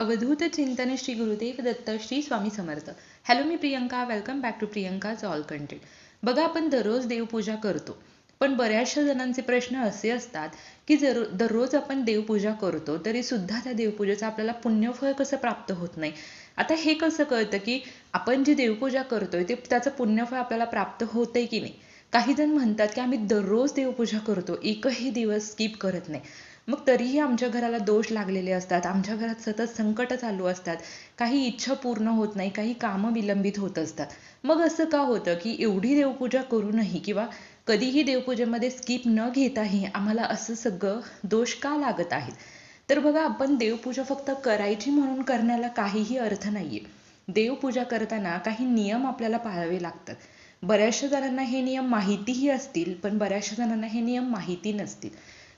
अवधूत चिंतन Shri Gurudev Datta Shri Swami Samarth. Hello me Priyanka welcome back to Priyanka all content बघा आपण दररोज देवपूजा करतो. पण बऱ्याचशा जणांचे प्रश्न असे असतात की जर दररोज आपण देवपूजा करतो तरी सुद्धा त्या देवपूजेचं आपल्याला पुण्यफळ कसं प्राप्त होत नाही? आता हे कसं कळतं की आपण जी देवपूजा करतोय ते त्याचं पुण्यफळ आपल्याला प्राप्त होतंय की नाही? काही जण म्हणतात की आम्ही दररोज देवपूजा करतो एकही दिवस स्किप करत नाही. मग तरीही आमच्या घराला दोष लागलेले असतात. आमच्या घरात सतत संकट चालू असतात. काही इच्छा पूर्ण होत नाही काही कामं विलंबित होत असतात. मग असं का होतं की एवढी देवपूजा करूनही किंवा कधीही देवपूजेमध्ये स्किप न घेताही आम्हाला असं सगळं दोष का लागत आहेत? तर बघा आपण देवपूजा फक्त करायची म्हणून करण्याला काहीही अर्थ नाहीये. देवपूजा करताना काही नियम आपल्याला पाळावे लागतात. बऱ्याचशा जणांना हे नियम माहितीही असतील पण बऱ्याचशा जणांना हे नियम माहिती नसतील.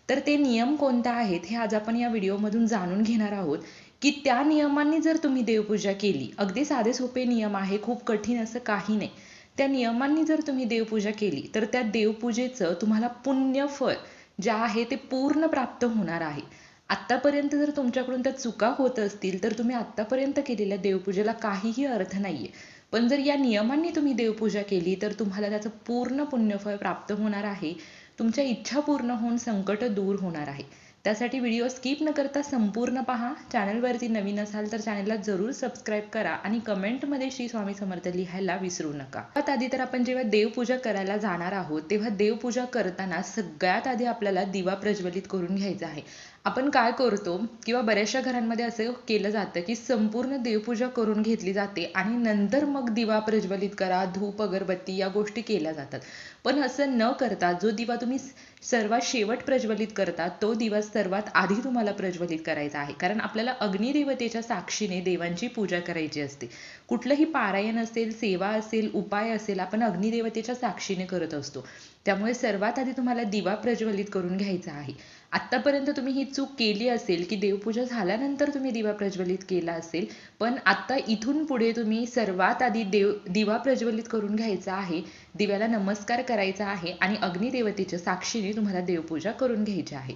तर ते नियम कोणता आहेत हे आज आपण या व्हिडिओमधून जाणून घेणार आहोत की त्या नियमांनी जर तुम्ही देवपूजा केली अगदी साधे सोपे नियम आहे खूप कठीण असं काही नाही त्या नियमांनी जर तुम्ही देवपूजा केली तर त्या देवपूजेचं तुम्हाला पुण्यफळ जे आहे ते पूर्ण प्राप्त होणार आहे. आत्तापर्यंत जर तुमच्याकडून त्या चुका होत असतील तर तुम्ही आत्तापर्यंत केलेल्या देवपूजेला काहीही अर्थ नाहीये. पण जर या नियमांनी तुम्ही देवपूजा केली तर तुम्हाला त्याचं पूर्ण पुण्यफळ प्राप्त होणार आहे तुमच्या इच्छा पूर्ण होऊन संकट दूर होणार आहे. त्यासाठी व्हिडिओ स्किप न करता संपूर्ण पहा. चॅनलवरती नवीन असाल तर चॅनलला जरूर सबस्क्राईब करा आणि कमेंटमध्ये श्री स्वामी समर्थ लिहायला विसरू नका. त्यात आधी तर आपण जेव्हा देवपूजा करायला जाणार आहोत तेव्हा देवपूजा करताना सगळ्यात आधी आपल्याला दिवा प्रज्वलित करून घ्यायचा आहे. आपण काय करतो किंवा बऱ्याचशा घरांमध्ये असं केलं जातं की संपूर्ण देवपूजा करून घेतली जाते आणि नंतर मग दिवा प्रज्वलित करा धूप अगरबत्ती या गोष्टी केल्या जातात. पण असं न करता जो दिवा तुम्ही सर्वात शेवट प्रज्वलित करता तो दिवा सर्वात आधी तुम्हाला प्रज्वलित करायचा आहे. कारण आपल्याला अग्निदेवतेच्या साक्षीने देवांची पूजा करायची असते. कुठलंही पारायण असेल सेवा असेल उपाय असेल आपण अग्निदेवतेच्या साक्षीने करत असतो. त्यामुळे सर्वात आधी तुम्हाला दिवा प्रज्वलित करून घ्यायचा आहे. आत्तापर्यंत तुम्ही ही चूक केली असेल की देवपूजा झाल्यानंतर तुम्ही दिवा प्रज्वलित केला असेल पण आता इथून पुढे तुम्ही सर्वात आधी देव दिवा प्रज्वलित करून घ्यायचा आहे दिव्याला नमस्कार करायचा आहे आणि अग्निदेवतेच्या साक्षीने तुम्हाला देवपूजा करून घ्यायची आहे.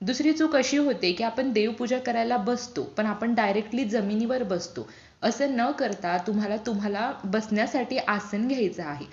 दुसरी चूक अशी होते की आपण देवपूजा करायला बसतो पण आपण डायरेक्टली जमिनीवर बसतो. असं न करता तुम्हाला तुम्हाला बसण्यासाठी आसन घ्यायचं आहे.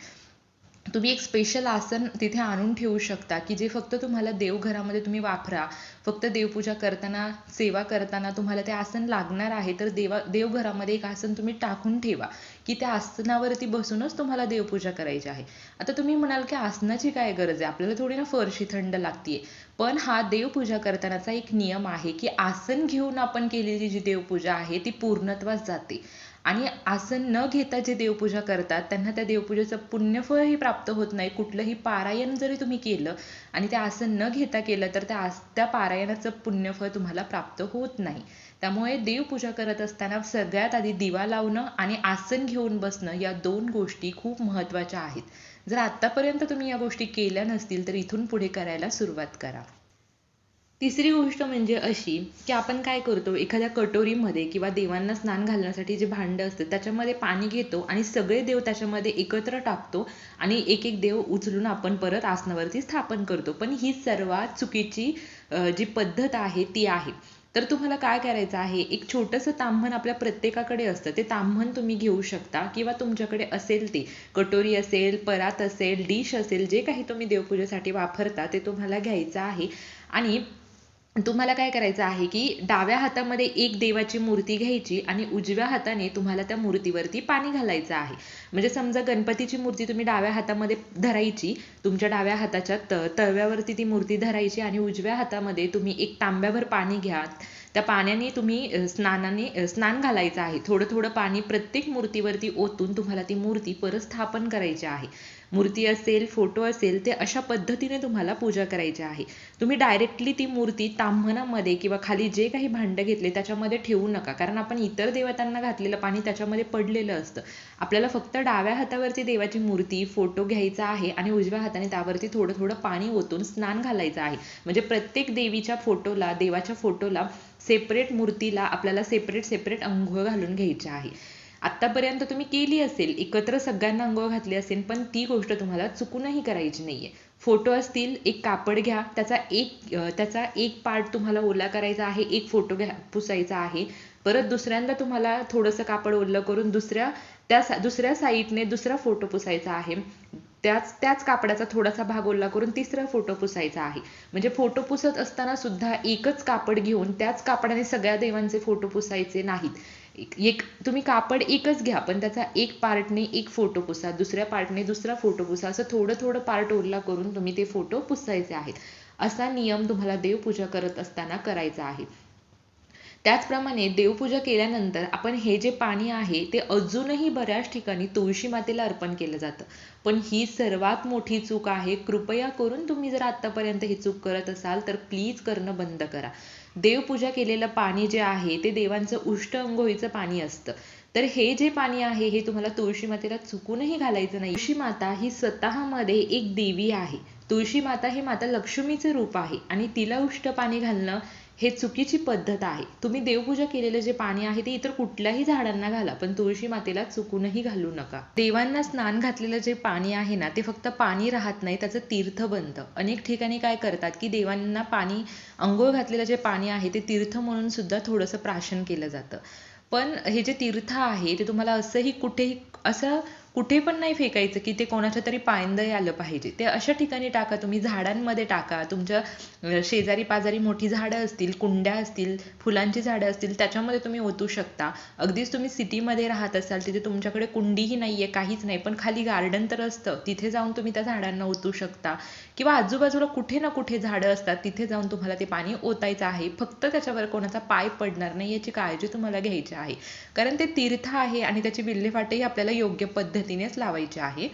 तुम्ही एक स्पेशल आसन तिथे आणून ठेवू शकता की जे फक्त तुम्हाला देवघरामध्ये तुम्ही वापरा. फक्त देवपूजा करताना सेवा करताना तुम्हाला ते आसन लागणार आहे तर देवा देवघरामध्ये एक आसन तुम्ही टाकून ठेवा की त्या आसनावरती बसूनच तुम्हाला देवपूजा करायची आहे. आता तुम्ही म्हणाल की आसनाची काय गरज आहे? आपल्याला थोडी ना फरशी थंड लागतीये. पण हा देवपूजा करतानाचा एक नियम आहे की आसन घेऊन आपण केलेली जी देवपूजा आहे ती पूर्णत्वास जाते. आणि आसन न घेता जे देवपूजा करतात त्यांना त्या देवपूजेचं पुण्यफळही प्राप्त होत नाही. कुठलंही पारायण जरी तुम्ही केलं आणि ते आसन न घेता केलं तर त्या आस त्या पारायणाचं पुण्यफळ तुम्हाला प्राप्त होत नाही. त्यामुळे देवपूजा करत असताना सगळ्यात आधी दिवा लावणं आणि आसन घेऊन बसणं या दोन गोष्टी खूप महत्त्वाच्या आहेत. जर आत्तापर्यंत तुम्ही या गोष्टी केल्या नसतील तर इथून पुढे करायला सुरुवात करा. तिसरी गोष्ट म्हणजे अशी की आपण काय करतो एखाद्या कटोरीमध्ये किंवा देवांना स्नान घालण्यासाठी जे भांडं असतं त्याच्यामध्ये पाणी घेतो आणि सगळे देव त्याच्यामध्ये एकत्र टाकतो आणि एक एक देव उचलून आपण परत आसनावरती स्थापन करतो. पण ही सर्वात चुकीची जी पद्धत आहे ती आहे. तर तुम्हाला काय करायचं आहे? एक छोटंसं ताम्हण आपल्या प्रत्येकाकडे असतं. ते ताम्हण तुम्ही घेऊ शकता किंवा तुमच्याकडे असेल ते. कटोरी असेल परात असेल डिश असेल जे काही तुम्ही देवपूजेसाठी वापरता ते तुम्हाला घ्यायचं आहे. आणि तुम्हाला काय करायचं आहे की डाव्या हातामध्ये एक देवाची मूर्ती घ्यायची आणि उजव्या हाताने तुम्हाला त्या मूर्तीवरती पाणी घालायचं आहे. म्हणजे समजा गणपतीची मूर्ती तुम्ही डाव्या हातामध्ये धरायची तुमच्या डाव्या हाताच्या त तळव्यावरती ती मूर्ती धरायची आणि उजव्या हातामध्ये तुम्ही एक तांब्याभर पाणी घ्या. त्या पाण्याने तुम्ही स्नानाने स्नान घालायचं आहे. थोडं थोडं पाणी प्रत्येक मूर्तीवरती ओतून तुम्हाला ती मूर्ती परत स्थापन करायची आहे. मूर्ती असेल फोटो असेल ते अशा पद्धतीने तुम्हाला पूजा करायची आहे. तुम्ही डायरेक्टली ती मूर्ती ताम्हणामध्ये किंवा खाली जे काही भांडं घेतले त्याच्यामध्ये ठेवू नका. कारण आपण इतर देवतांना घातलेलं पाणी त्याच्यामध्ये पडलेलं असतं. आपल्याला फक्त डाव्या हातावरती देवाची मूर्ती फोटो घ्यायचा आहे आणि उजव्या हाताने त्यावरती थोडं थोडं पाणी ओतून स्नान घालायचं आहे. म्हणजे प्रत्येक देवीच्या फोटोला देवाच्या फोटोला सेपरेट मूर्तीला आपल्याला सेपरेट सेपरेट अंघोळ घालून घ्यायची आहे. आत्तापर्यंत तुम्ही केली असेल एकत्र सगळ्यांना अंघोळ घातली असेल पण ती गोष्ट तुम्हाला चुकूनही करायची नाहीये. फोटो असतील एक कापड घ्या त्याचा एक त्याचा एक पार्ट तुम्हाला ओला करायचा आहे एक फोटो घ्या पुसायचा आहे. परत दुसऱ्यांदा तुम्हाला थोडंसं कापड ओलं करून दुसऱ्या त्या दुसऱ्या साईडने दुसरा फोटो पुसायचा आहे. त्याच त्याच कापडाचा थोडासा भाग ओला करून तिसरा फोटो पुसायचा आहे. म्हणजे फोटो पुसत असताना सुद्धा एकच कापड घेऊन त्याच कापडाने सगळ्या देवांचे फोटो पुसायचे नाहीत. एक तुम्ही कापड एकच घ्या पण त्याचा एक पार्टने एक फोटो पुसा दुसऱ्या पार्टने दुसरा फोटो पुसा असं थोडं थोडं पार्ट ओरला करून तुम्ही ते फोटो पुसायचे आहेत. असा नियम तुम्हाला देवपूजा करत असताना करायचा आहे. त्याचप्रमाणे देवपूजा केल्यानंतर आपण हे जे पाणी आहे ते अजूनही बऱ्याच ठिकाणी तुळशी मातेला अर्पण केलं जातं. पण ही सर्वात मोठी चूक आहे. कृपया करून तुम्ही जर आतापर्यंत ही चूक करत असाल तर प्लीज करणं बंद करा. देवपूजा केलेलं पाणी जे आहे ते देवांचं उष्ट अंघोळीचं पाणी असतं. तर हे जे पाणी आहे हे तुम्हाला तुळशी मातेला चुकूनही घालायचं नाही. तुळशी माता ही स्वतःमध्ये एक देवी आहे. तुळशी माता हे माता लक्ष्मीचे रूप आहे आणि तिला उष्ट पाणी घालणं हे चुकीची पद्धत आहे. तुम्ही देवपूजा केलेलं जे पाणी आहे ते इतर कुठल्याही झाडांना घाला पण तुळशी मातेला चुकूनही घालू नका. देवांना स्नान घातलेलं जे पाणी आहे ना ते फक्त पाणी राहत नाही त्याचं तीर्थ बनतं. अनेक ठिकाणी काय करतात की देवांना पाणी अंघोळ घातलेलं जे पाणी आहे ते तीर्थ म्हणून सुद्धा थोडंसं प्राशन केलं जातं. पण हे जे तीर्थ आहे ते तुम्हाला असंही कुठेही असं कुठे पण नाही फेकायचं की ते कोणाच्या तरी पायंदळी आलं पाहिजे. ते अशा ठिकाणी टाका तुम्ही झाडांमध्ये टाका. तुमच्या शेजारी पाजारी मोठी झाडं असतील कुंड्या असतील फुलांची झाडं असतील त्याच्यामध्ये तुम्ही ओतू शकता. अगदीच तुम्ही सिटीमध्ये राहत असाल तिथे तुमच्याकडे कुंडीही नाहीये काहीच नाही पण खाली गार्डन तर असतं. तिथे जाऊन तुम्ही त्या झाडांना ओतू शकता. किंवा आजूबाजूला कुठे ना कुठे झाडं असतात तिथे जाऊन तुम्हाला ते पाणी ओतायचं आहे. फक्त त्याच्यावर कोणाचा पाय पडणार नाही याची काळजी तुम्हाला घ्यायची आहे. कारण ते तीर्थ आहे आणि त्याची विल्हेवाटही आपल्याला योग्य पद्धतीनेच लावायची आहे.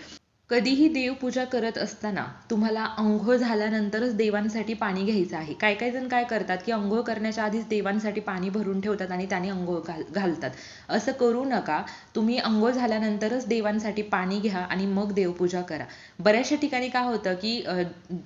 कधीही देवपूजा करत असताना तुम्हाला अंघोळ झाल्यानंतरच देवांसाठी पाणी घ्यायचं आहे. काय काय जण काय करतात की अंघोळ करण्याच्या आधीच देवांसाठी पाणी भरून ठेवतात आणि त्याने अंघोळ घाल घालतात. असं करू नका. तुम्ही अंघोळ झाल्यानंतरच देवांसाठी पाणी घ्या आणि मग देवपूजा करा. बऱ्याचशा ठिकाणी काय होतं की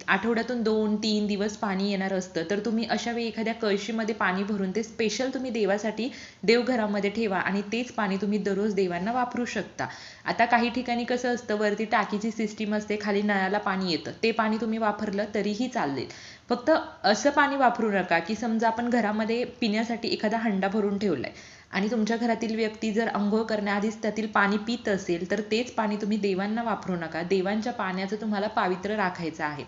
आठवड्यातून दोन तीन दिवस पाणी येणार असतं. तर तुम्ही अशा वेळी एखाद्या कळशीमध्ये पाणी भरून ते स्पेशल तुम्ही देवासाठी देवघरामध्ये ठेवा आणि तेच पाणी तुम्ही दररोज देवांना वापरू शकता. आता काही ठिकाणी कसं असतं वरती टाकीची सिस्टीम असते खाली नळाला पाणी येतं. ते पाणी तुम्ही वापरलं तरीही चालेल. फक्त असं पाणी वापरू नका की समजा आपण घरामध्ये पिण्यासाठी एखादा हंडा भरून ठेवलाय आणि तुमच्या घरातील व्यक्ती जर अंघोळ करण्याआधीच त्यातील पाणी पित असेल तर तेच पाणी तुम्ही देवांना वापरू नका. देवांच्या पाण्याचं तुम्हाला पावित्र्य राखायचं आहे.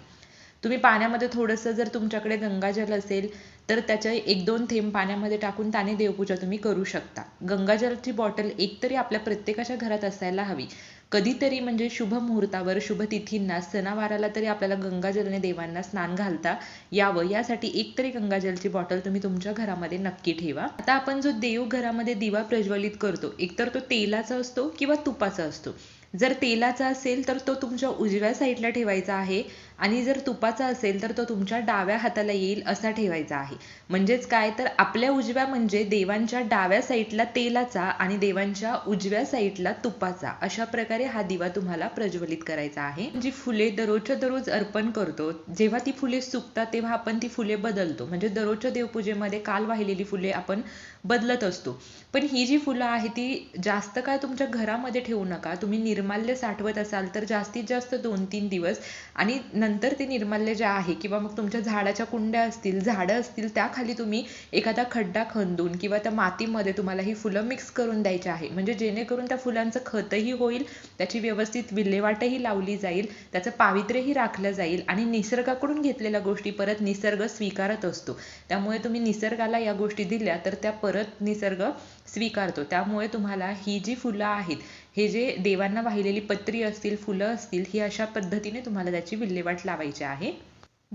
तुम्ही पाण्यामध्ये थोडंसं जर तुमच्याकडे गंगाजल असेल तर त्याचे एक दोन थेंब पाण्यामध्ये टाकून त्याने देवपूजा तुम्ही करू शकता. गंगाजलची बॉटल एकतरी आपल्या प्रत्येकाच्या घरात असायला हवी. कधीतरी म्हणजे शुभ मुहूर्तावर शुभ तिथींना सणावाराला तरी आपल्याला गंगाजलने देवांना स्नान घालता यावं. यासाठी एक तरी गंगाजलची बॉटल तुम्ही तुमच्या घरामध्ये नक्की ठेवा. आता आपण जो देव घरामध्ये दिवा प्रज्वलित करतो एकतर तो तेलाचा असतो किंवा तुपाचा असतो. जर तेलाचा असेल तर तो तुमच्या उजव्या साईडला ठेवायचा आहे. आणि जर तुपाचा असेल तर तो तुमच्या डाव्या हाताला येईल असा ठेवायचा आहे. म्हणजेच काय? तर आपल्या उजव्या म्हणजे देवांच्या डाव्या साईडला तेलाचा आणि देवांच्या उजव्या साईडला तुपाचा. अशा प्रकारे हा दिवा तुम्हाला प्रज्वलित करायचा आहे. जी फुले दररोजच्या दररोज अर्पण करतो जेव्हा ती फुले सुकतात तेव्हा आपण ती फुले बदलतो. म्हणजे दररोजच्या देवपूजेमध्ये काल वाहिलेली फुले आपण बदलत असतो. पण ही जी फुलं आहे ती जास्त काय तुमच्या घरामध्ये ठेवू नका. तुम्ही निर्माल्य साठवत असाल तर जास्तीत जास्त दोन तीन दिवस आणि नंतर ते निर्माल्य जे आहे किंवा मग तुमच्या झाडाच्या कुंड्या असतील झाडं असतील त्याखाली तुम्ही एखादा खड्डा खंदून किंवा त्या मातीमध्ये तुम्हाला ही फुलं मिक्स करून द्यायची आहे. म्हणजे जेणेकरून त्या फुलांचं खतही होईल त्याची व्यवस्थित विल्हेवाटही लावली जाईल त्याचं पावित्र्यही राखलं जाईल आणि निसर्गाकडून घेतलेल्या गोष्टी परत निसर्ग स्वीकारत असतो. त्यामुळे तुम्ही निसर्गाला या गोष्टी दिल्या तर त्या परत निसर्ग स्वीकारतो. त्यामुळे तुम्हाला ही जी फुलं आहेत हे जे देवांना वाहिलेली पत्री असतील फुलं असतील ही अशा पद्धतीने तुम्हाला त्याची विल्हेवाट लावायची आहे.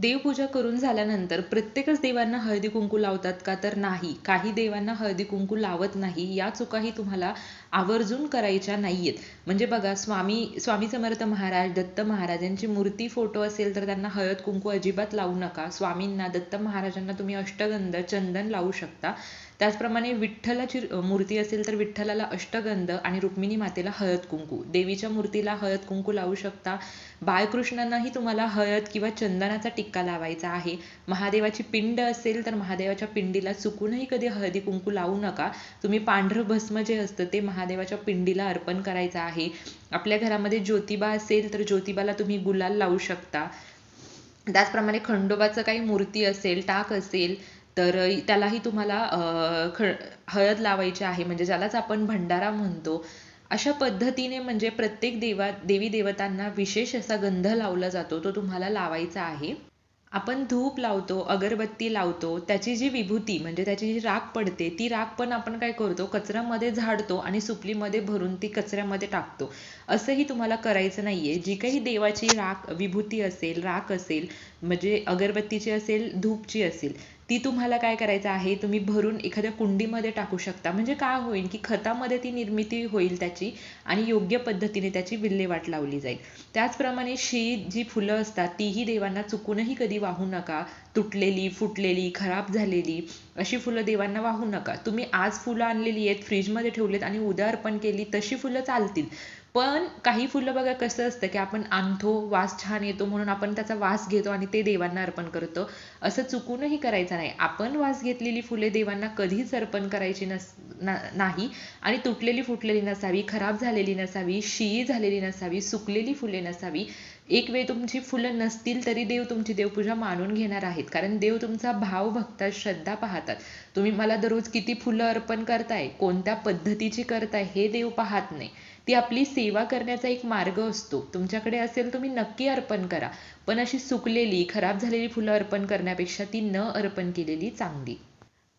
देवपूजा करून झाल्यानंतर प्रत्येकच देवांना हळदी कुंकू लावतात का तर नाही. काही देवांना हळदी कुंकू लावत नाही. या चुकाही तुम्हाला आवर्जून करायच्या नाहीयेत. म्हणजे बघा स्वामी स्वामी समर्थ महाराज दत्त महाराजांची मूर्ती फोटो असेल तर त्यांना हळद कुंकू अजिबात लावू नका. स्वामींना दत्त महाराजांना तुम्ही अष्टगंध चंदन लावू शकता. त्याचप्रमाणे विठ्ठलाची मूर्ती असेल तर विठ्ठलाला अष्टगंध आणि रुक्मिणी मातेला हळद कुंकू. देवीच्या मूर्तीला हळद कुंकू लावू शकता. बाळकृष्णांनाही तुम्हाला हळद किंवा चंदनाचा टिक्का लावायचा आहे. महादेवाची पिंड असेल तर महादेवाच्या पिंडीला चुकूनही कधी हळदी कुंकू लावू नका. तुम्ही पांढरं भस्म जे असतं ते महादेवाच्या पिंडीला अर्पण करायचं आहे. आपल्या घरामध्ये ज्योतिबा असेल तर ज्योतिबाला तुम्ही गुलाल लावू शकता. त्याचप्रमाणे खंडोबाचं काही मूर्ती असेल टाक असेल तर त्यालाही तुम्हाला ख हळद लावायची आहे. म्हणजे ज्यालाच आपण भंडारा म्हणतो. अशा पद्धतीने म्हणजे प्रत्येक देवा देवी देवतांना विशेष असा गंध लावला जातो तो तुम्हाला लावायचा आहे. आपण धूप लावतो अगरबत्ती लावतो त्याची जी विभूती म्हणजे त्याची जी राख पडते ती राख पण आपण काय करतो कचऱ्यामध्ये झाडतो आणि सुपलीमध्ये भरून ती कचऱ्यामध्ये टाकतो. असंही तुम्हाला करायचं नाहीये. जी काही देवाची राख विभूती असेल राख असेल म्हणजे अगरबत्तीची असेल धूपची असेल ती तुम्हाला काय करायचं आहे? तुम्ही भरून एखाद्या कुंडीमध्ये टाकू शकता. म्हणजे काय होईल की खतामध्ये ती निर्मिती होईल त्याची आणि योग्य पद्धतीने त्याची विल्हेवाट लावली जाईल. त्याचप्रमाणे शी जी फुलं असतात तीही देवांना चुकूनही कधी वाहू नका. तुटलेली फुटलेली खराब झालेली अशी फुलं देवांना वाहू नका. तुम्ही आज फुलं आणलेली आहेत फ्रीजमध्ये ठेवलेत आणि उद्या अर्पण केली तशी फुलं चालतील. पण काही फुलं बघा कसं असतं की आपण आणतो वास छान येतो म्हणून आपण त्याचा वास घेतो आणि ते देवांना अर्पण करतो. असं चुकूनही करायचं नाही. आपण वास घेतलेली फुले देवांना कधीच अर्पण करायची नस नाही. आणि तुटलेली फुटलेली नसावी खराब झालेली नसावी शिई झालेली नसावी सुकलेली फुले नसावी. एक वेळ तुमची फुलं नसतील तरी देव तुमची देवपूजा मानून घेणार आहेत. कारण देव तुमचा भाव बघतात श्रद्धा पाहतात. तुम्ही मला दररोज किती फुलं अर्पण करताय कोणत्या पद्धतीची करताय हे देव पाहत नाही. ती आपली सेवा करण्याचा एक मार्ग असतो. तुमच्याकडे असेल तुम्ही नक्की अर्पण करा. पण अशी सुकलेली खराब झालेली फुलं अर्पण करण्यापेक्षा ती न अर्पण केलेली चांगली.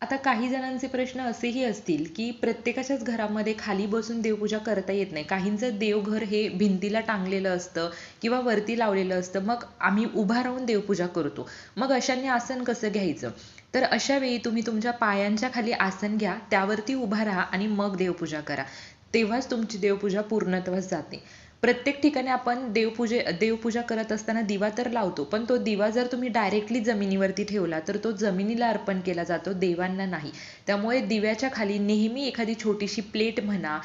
आता काही जणांचे प्रश्न असेही असतील की प्रत्येकाच्याच घरामध्ये खाली बसून देवपूजा करता येत नाही. काहींचं देवघर हे भिंतीला टांगलेलं असतं किंवा वरती लावलेलं असतं. मग आम्ही उभा राहून देवपूजा करतो. मग अशांनी आसन कसं घ्यायचं? तर अशा वेळी तुम्ही तुमच्या पायांच्या खाली आसन घ्या त्यावरती उभा राहा आणि मग देवपूजा करा. तेव्हाच तुमची देवपूजा पूर्णत्वास जाते. प्रत्येक ठिकाणी आपण देवपूजे देवपूजा करत असताना दिवा तर लावतो पण तो दिवा जर तुम्ही डायरेक्टली जमिनीवरती ठेवला तर तो जमिनीला अर्पण केला जातो देवांना नाही. त्यामुळे दिव्याच्या खाली नेहमी एखादी छोटीशी प्लेट म्हणा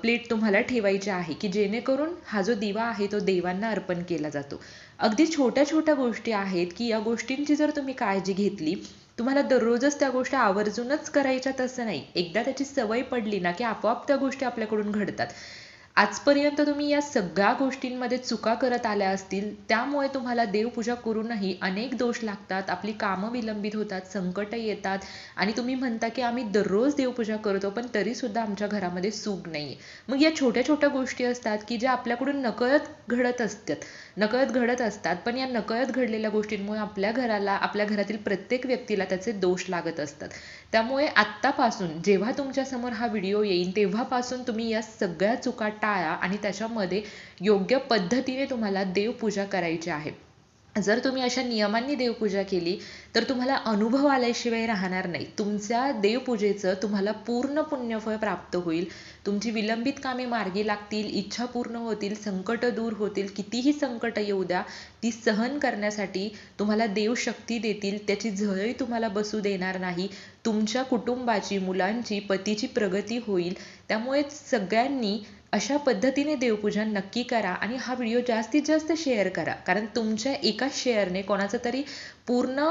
प्लेट तुम्हाला ठेवायची आहे की जेणेकरून हा जो दिवा आहे तो देवांना अर्पण केला जातो. अगदी छोट्या छोट्या गोष्टी आहेत की या गोष्टींची जर तुम्ही काळजी घेतली तुम्हाला दररोजच त्या गोष्टी आवर्जूनच करायच्या तसं नाही. एकदा त्याची सवय पडली ना की आपोआप त्या गोष्टी आपल्याकडून घडतात. आजपर्यंत तुम्ही या सगळ्या गोष्टींमध्ये चुका करत आल्या असतील त्यामुळे तुम्हाला देवपूजा करूनही अनेक दोष लागतात आपली कामं विलंबित होतात संकट येतात आणि तुम्ही म्हणता की आम्ही दररोज देवपूजा करतो पण तरी सुद्धा आमच्या घरामध्ये सुख नाहीये. मग या छोट्या छोट्या गोष्टी असतात की ज्या आपल्याकडून नकळत घडत असतात नकळत घडत असतात पण या नकळत घडलेल्या गोष्टींमुळे आपल्या घराला आपल्या घरातील प्रत्येक व्यक्तीला त्याचे दोष लागत असतात. त्यामुळे आत्तापासून जेव्हा तुमच्यासमोर हा व्हिडिओ येईल तेव्हापासून तुम्ही या सगळ्या चुका टाळा आणि त्याच्यामध्ये योग्य पद्धतीने तुम्हाला देवपूजा करायची आहे. जर तुम्ही अशा नियमांनी देवपूजा केली तर तुम्हाला अनुभव आल्याशिवाय राहणार नाही. तुमच्या देवपूजेचं तुम्हाला पूर्ण पुण्यफळ प्राप्त होईल. तुमची विलंबित कामे मार्गी लागतील इच्छा पूर्ण होतील संकट दूर होतील कितीही संकट येऊ द्या ती सहन करण्यासाठी तुम्हाला देव शक्ती देतील त्याची झळही तुम्हाला बसू देणार नाही. तुमच्या कुटुंबाची मुलांची पतीची प्रगती होईल. त्यामुळे सगळ्यांनी अशा पद्धतीने देवपूजन नक्की करा आणि हा व्हिडिओ जास्तीत जास्त शेअर करा. कारण तुमच्या एका शेअरने कोणाचं तरी पूर्ण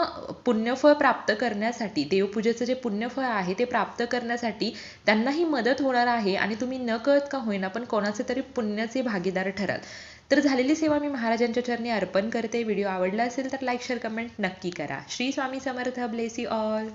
पुण्यफळ प्राप्त करण्यासाठी देवपूजेचं जे पुण्यफळ आहे ते प्राप्त करण्यासाठी त्यांनाही मदत होणार आहे आणि तुम्ही न कळत का होईना पण कोणाचे तरी पुण्याचे भागीदार ठराल. तर झालेली सेवा मी महाराजांच्या चरणी अर्पण करते. व्हिडिओ आवडला असेल तर लाईक शेअर कमेंट नक्की करा. श्री स्वामी समर्थ. Blessed all